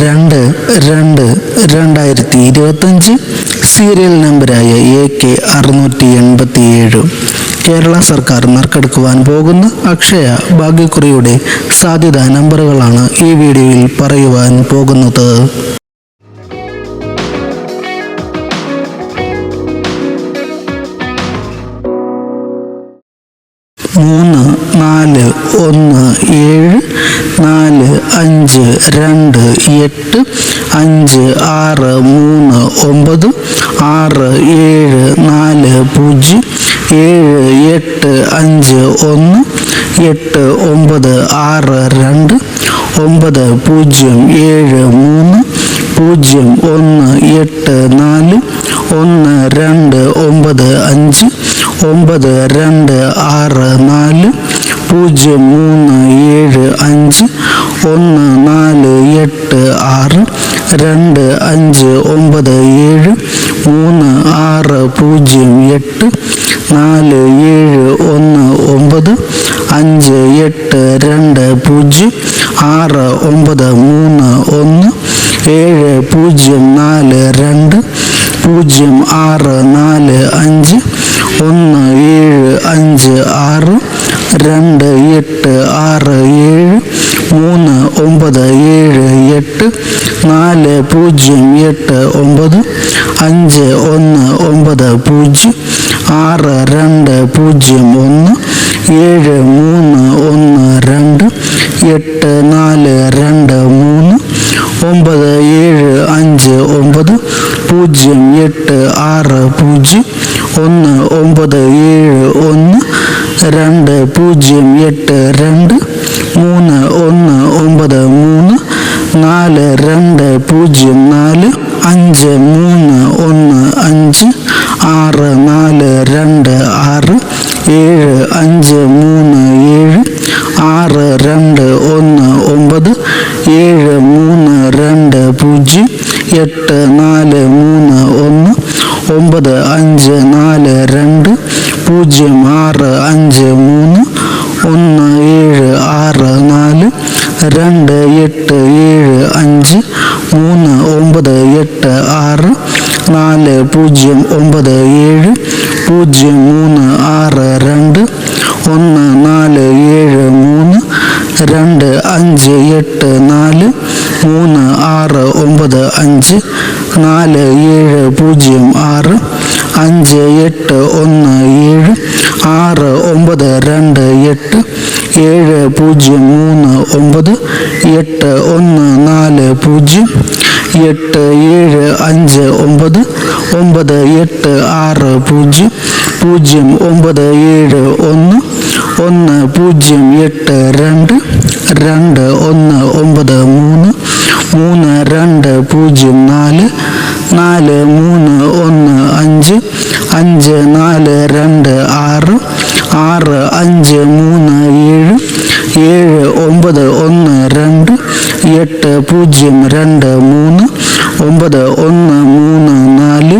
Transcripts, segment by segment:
രണ്ട് രണ്ട് രണ്ടായിരത്തി ഇരുപത്തഞ്ച് സീരിയൽ നമ്പരായ എ കെ അറുന്നൂറ്റി എൺപത്തി ഏഴ് കേരള സർക്കാർ നറുക്കെടുക്കുവാൻ പോകുന്ന അക്ഷയ ഭാഗ്യക്കുറിയുടെ സാധ്യതാ നമ്പറുകളാണ് ഈ വീഡിയോയിൽ പറയുവാൻ പോകുന്നത്. നാല് ഒന്ന് ഏഴ് നാല് അഞ്ച് രണ്ട് എട്ട് അഞ്ച് ആറ് മൂന്ന് ഒമ്പത് ആറ് ഏഴ് നാല് പൂജ്യം ഏഴ് എട്ട് അഞ്ച് ഒന്ന് എട്ട് ഒമ്പത് ആറ് രണ്ട് ഒമ്പത് പൂജ്യം ഏഴ് മൂന്ന് പൂജ്യം ഒന്ന് എട്ട് നാല് ഒന്ന് രണ്ട് ഒമ്പത് അഞ്ച് ഒമ്പത് രണ്ട് ആറ് നാല് പൂജ്യം മൂന്ന് ഏഴ് അഞ്ച് ഒന്ന് നാല് എട്ട് ആറ് രണ്ട് അഞ്ച് ഒമ്പത് ഏഴ് മൂന്ന് ആറ് പൂജ്യം എട്ട് നാല് ഏഴ് ഒന്ന് ഒമ്പത് അഞ്ച് എട്ട് രണ്ട് പൂജ്യം ആറ് ഒമ്പത് മൂന്ന് ഒന്ന് ഏഴ് പൂജ്യം നാല് രണ്ട് പൂജ്യം ആറ് നാല് അഞ്ച് ഒന്ന് ഏഴ് അഞ്ച് ആറ് രണ്ട് എട്ട് ആറ് ഏഴ് മൂന്ന് ഒമ്പത് ഏഴ് എട്ട് നാല് പൂജ്യം എട്ട് ഒമ്പത് അഞ്ച് ഒന്ന് ഒമ്പത് പൂജ്യം ആറ് രണ്ട് പൂജ്യം ഒന്ന് ഏഴ് മൂന്ന് ഒന്ന് രണ്ട് എട്ട് നാല് രണ്ട് മൂന്ന് ഒമ്പത് ഏഴ് അഞ്ച് ഒമ്പത് പൂജ്യം എട്ട് ആറ് പൂജ്യം ഒന്ന് ഒമ്പത് ഏഴ് ഒന്ന് രണ്ട് പൂജ്യം എട്ട് രണ്ട് മൂന്ന് ഒന്ന് ഒമ്പത് മൂന്ന് നാല് രണ്ട് പൂജ്യം നാല് അഞ്ച് മൂന്ന് ഒന്ന് അഞ്ച് ആറ് നാല് രണ്ട് ആറ് ഏഴ് അഞ്ച് മൂന്ന് ഏഴ് ആറ് രണ്ട് ഒന്ന് ഒമ്പത് ഏഴ് മൂന്ന് രണ്ട് പൂജ്യം എട്ട് നാല് മൂന്ന് ഒന്ന് ഒമ്പത് അഞ്ച് നാല് രണ്ട് പൂജ്യം ആറ് അഞ്ച് മൂന്ന് ഒന്ന് ഏഴ് ആറ് നാല് രണ്ട് എട്ട് ഏഴ് അഞ്ച് മൂന്ന് ഒമ്പത് എട്ട് ആറ് നാല് പൂജ്യം ഒമ്പത് ഏഴ് പൂജ്യം മൂന്ന് ആറ് രണ്ട് ഒന്ന് നാല് ഏഴ് മൂന്ന് രണ്ട് അഞ്ച് എട്ട് നാല് മൂന്ന് ആറ് ഒമ്പത് അഞ്ച് നാല് ഏഴ് പൂജ്യം ആറ് അഞ്ച് എട്ട് ഒന്ന് ഏഴ് ആറ് ഒമ്പത് രണ്ട് എട്ട് ഏഴ് പൂജ്യം മൂന്ന് ഒമ്പത് എട്ട് ഒന്ന് നാല് പൂജ്യം എട്ട് ഏഴ് അഞ്ച് ഒമ്പത് ഒമ്പത് എട്ട് ആറ് പൂജ്യം പൂജ്യം ഒമ്പത് ഏഴ് ഒന്ന് ഒന്ന് പൂജ്യം എട്ട് രണ്ട് രണ്ട് ഒന്ന് ഒമ്പത് മൂന്ന് മൂന്ന് രണ്ട് പൂജ്യം നാല് നാല് മൂന്ന് ഒന്ന് അഞ്ച് അഞ്ച് നാല് രണ്ട് ആറ് ആറ് അഞ്ച് മൂന്ന് ഏഴ് ഏഴ് ഒമ്പത് ഒന്ന് രണ്ട് എട്ട് പൂജ്യം രണ്ട് മൂന്ന് ഒമ്പത് ഒന്ന് മൂന്ന് നാല്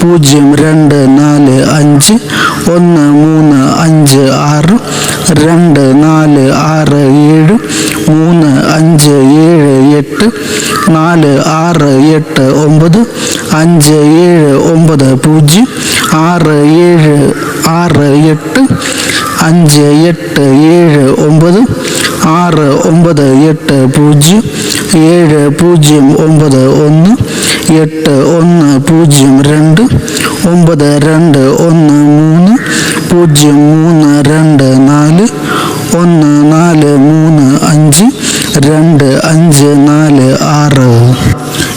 പൂജ്യം രണ്ട് നാല് അഞ്ച് ഒന്ന് മൂന്ന് അഞ്ച് ആറ് രണ്ട് നാല് ആറ് ഏഴ് മൂന്ന് അഞ്ച് ഏഴ് എട്ട് നാല് ആറ് എട്ട് ഒമ്പത് അഞ്ച് ഏഴ് ഒമ്പത് പൂജ്യം ആറ് ഏഴ് ആറ് എട്ട് അഞ്ച് എട്ട് ഏഴ് ഒമ്പത് ആറ് ഒമ്പത് എട്ട് പൂജ്യം ഏഴ് പൂജ്യം ഒമ്പത് ഒന്ന് എട്ട് ഒന്ന് പൂജ്യം രണ്ട് ഒമ്പത് രണ്ട് ഒന്ന് മൂന്ന് പൂജ്യം മൂന്ന് രണ്ട് നാല് ഒന്ന് നാല് മൂന്ന് അഞ്ച് രണ്ട് അഞ്ച് നാല് ആറ്.